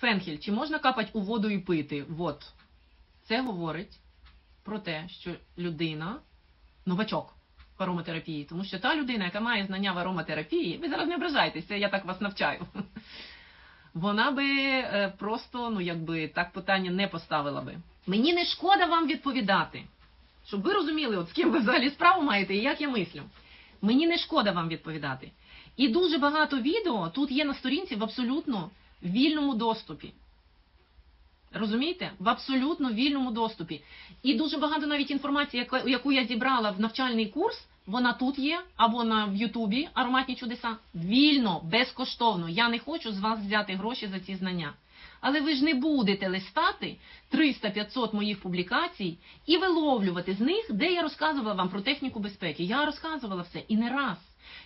Фенхель, чи можна капати у воду і пити? От. Це говорить про те, що людина новачок в ароматерапії, тому що та людина, яка має знання в ароматерапії, ви зараз не ображайтеся, я так вас навчаю. Вона би е, просто, ну якби так питання не поставила би. Мені не шкода вам відповідати, щоб ви розуміли, от з ким ви взагалі справу маєте і як я мислю. Мені не шкода вам відповідати. І дуже багато відео тут є на сторінці в абсолютно вільному доступі. Розумієте? В абсолютно вільному доступі. І дуже багато навіть інформації, яку я зібрала в навчальний курс, вона тут є, або на в Ютубі ароматні чудеса. Вільно, безкоштовно. Я не хочу з вас взяти гроші за ці знання. Але ви ж не будете листати 300-500 моїх публікацій і виловлювати з них, де я розказувала вам про техніку безпеки. Я розказувала все і не раз.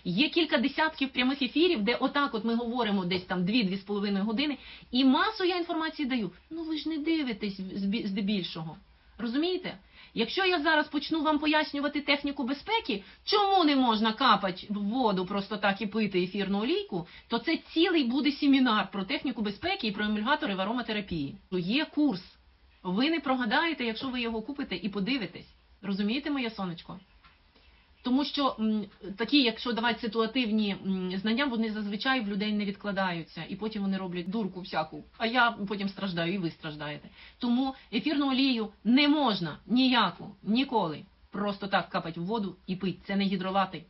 Є кілька десятків прямих ефірів, де отак от ми говоримо десь там 2-2,5 години, і масу я інформації даю. Ну ви ж не дивитесь здебільшого. Розумієте? Якщо я зараз почну вам пояснювати техніку безпеки, чому не можна капати в воду просто так і пити ефірну олійку, то це цілий буде семінар про техніку безпеки і про емульгатори в ароматерапії. Є курс. Ви не прогадаєте, якщо ви його купите і подивитесь. Розумієте, моє сонечко? Тому що такі, якщо давати ситуативні знання, вони зазвичай в людей не відкладаються, і потім вони роблять дурку всяку. А я потім страждаю, і ви страждаєте. Тому ефірну олію не можна ніяку, ніколи просто так капати в воду і пити. Це не гідролати.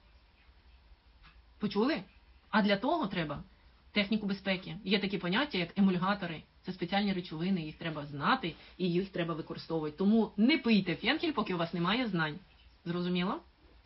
Почули? А для того треба техніку безпеки. Є такі поняття, як емульгатори. Це спеціальні речовини, їх треба знати і їх треба використовувати. Тому не пийте фенхель, поки у вас немає знань. Зрозуміло?